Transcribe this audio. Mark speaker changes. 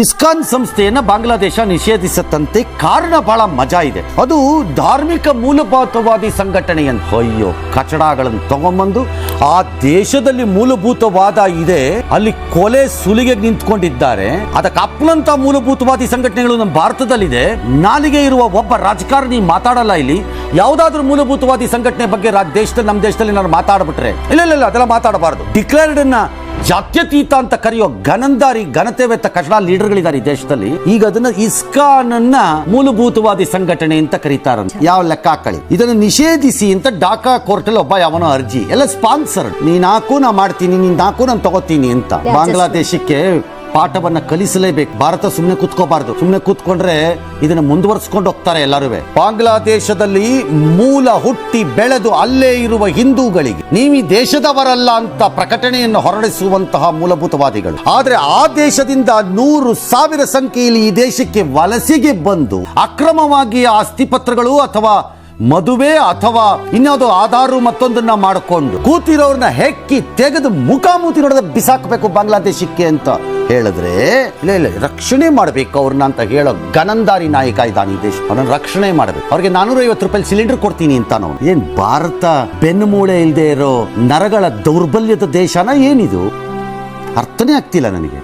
Speaker 1: ISKCON ಸಂಸ್ಥೆಯನ್ನ Bangladesh ನಿಷೇಧಿಸತ್ತಂತೆ ಕಾರಣ ಬಹಳ ಮಜಾ ಇದೆ. ಅದು ಧಾರ್ಮಿಕ ಮೂಲಭೂತವಾದಿ ಸಂಘಟನೆ ಅಂತ ಅಯ್ಯೋ ಕಚಡಗಳನ್ನು ತಗೊಂಬಂದು ಆ ದೇಶದಲ್ಲಿ ಮೂಲಭೂತವಾದ ಇದೆ. ಅಲ್ಲಿ ಕೊಲೆ ಸುಲಿಗೆ ನಿಂತ್ಕೊಂಡಿದ್ದಾರೆ. ಅದಕ್ಕೆ ಅಪ್ಪನಂತ ಮೂಲಭೂತವಾದಿ ಸಂಘಟನೆಗಳು ನಮ್ಮ ಭಾರತದಲ್ಲಿದೆ. ನಾಲಿಗೆ ಇರುವ ಒಬ್ಬ ರಾಜಕಾರಣಿ ಮಾತಾಡಲ್ಲ ಇಲ್ಲಿ. ಯಾವುದಾದ್ರೂ ಮೂಲಭೂತವಾದಿ ಸಂಘಟನೆ ಬಗ್ಗೆ ದೇಶದಲ್ಲಿ, ನಮ್ಮ ದೇಶದಲ್ಲಿ ನಾನು ಮಾತಾಡ್ಬಿಟ್ರೆ. ಇಲ್ಲ ಇಲ್ಲ ಇಲ್ಲ, ಅದೆಲ್ಲ ಮಾತಾಡಬಾರದು. ಡಿಕ್ಲೇರ್ಡ್ ಅನ್ನ ಜಾತ್ಯತೀತ ಅಂತ ಕರೆಯೋ ಗನಂದಾರಿ ಘನತೆವೆತ್ತ ಕನ್ನಡ ಲೀಡರ್ಗಳಿದ್ದಾರೆ ಈ ದೇಶದಲ್ಲಿ. ಈಗ ಅದನ್ನ ಇಸ್ಕಾನ್ ಅನ್ನ ಮೂಲಭೂತವಾದಿ ಸಂಘಟನೆ ಅಂತ ಕರೀತಾರ ಯಾವ ಲೆಕ್ಕ ಹಾಕಳಿ? ಇದನ್ನು ನಿಷೇಧಿಸಿ ಅಂತ ಡಾಕಾ ಕೋರ್ಟ್ ಅಲ್ಲಿ ಒಬ್ಬ ಯಾವನೋ ಅರ್ಜಿ. ಎಲ್ಲ ಸ್ಪಾನ್ಸರ್ ನೀನ್ ಹಾಕು ನಾ ಮಾಡ್ತೀನಿ ನೀನ್ ಹಾಕು ನಾನು ತಗೋತೀನಿ ಅಂತ. ಬಾಂಗ್ಲಾದೇಶಕ್ಕೆ ಪಾಠವನ್ನ ಕಲಿಸಲೇಬೇಕು. ಭಾರತ ಸುಮ್ಮನೆ ಕೂತ್ಕೋಬಾರ್ದು. ಸುಮ್ಮನೆ ಕೂತ್ಕೊಂಡ್ರೆ ಇದನ್ನ ಮುಂದುವರ್ಸ್ಕೊಂಡು ಹೋಗ್ತಾರೆ ಎಲ್ಲರೂ ಬಾಂಗ್ಲಾದೇಶದಲ್ಲಿ ಮೂಲ ಹುಟ್ಟಿ ಬೆಳೆದು ಅಲ್ಲೇ ಇರುವ ಹಿಂದೂಗಳಿಗೆ, ನೀವು ಈ ದೇಶದವರಲ್ಲ ಅಂತ ಪ್ರಕಟಣೆಯನ್ನು ಹೊರಡಿಸುವಂತಹ ಮೂಲಭೂತವಾದಿಗಳು. ಆದ್ರೆ ಆ ದೇಶದಿಂದ ನೂರು ಸಾವಿರ ಸಂಖ್ಯೆಯಲ್ಲಿ ಈ ದೇಶಕ್ಕೆ ವಲಸೆಗೆ ಬಂದು ಅಕ್ರಮವಾಗಿ ಆಸ್ತಿ ಪತ್ರಗಳು ಅಥವಾ ಮದುವೆ ಅಥವಾ ಇನ್ಯಾವುದೋ ಆಧಾರು ಮತ್ತೊಂದನ್ನ ಮಾಡಿಕೊಂಡು ಕೂತಿರೋರ್ನ ಹೆಕ್ಕಿ ತೆಗೆದು ಮುಖಾಮುಖಿ ನೋಡದ ಬಿಸಾಕಬೇಕು ಬಾಂಗ್ಲಾದೇಶಕ್ಕೆ ಅಂತ. ಹೇಳಿದ್ರೆ, ಇಲ್ಲ ಇಲ್ಲ, ರಕ್ಷಣೆ ಮಾಡಬೇಕು ಅವ್ರನ್ನ ಅಂತ ಹೇಳೋ ಗನಂದಾರಿ ನಾಯಕ ಇದ್ದಾನೆ ದೇಶ. ಅವ್ರನ್ನ ರಕ್ಷಣೆ ಮಾಡಬೇಕು. ಅವ್ರಿಗೆ ನಾನೂರ ಐವತ್ತು ರೂಪಾಯಿ ಸಿಲಿಂಡರ್ ಕೊಡ್ತೀನಿ ಅಂತ ನಾವು ಏನ್ ಭಾರತ ಬೆನ್ನುಮೂಳೆ ಇಲ್ಲದೆ ಇರೋ ನರಗಳ ದೌರ್ಬಲ್ಯದ ದೇಶನ ಏನಿದು? ಅರ್ಥನೇ ಆಗ್ತಿಲ್ಲ ನನಗೆ.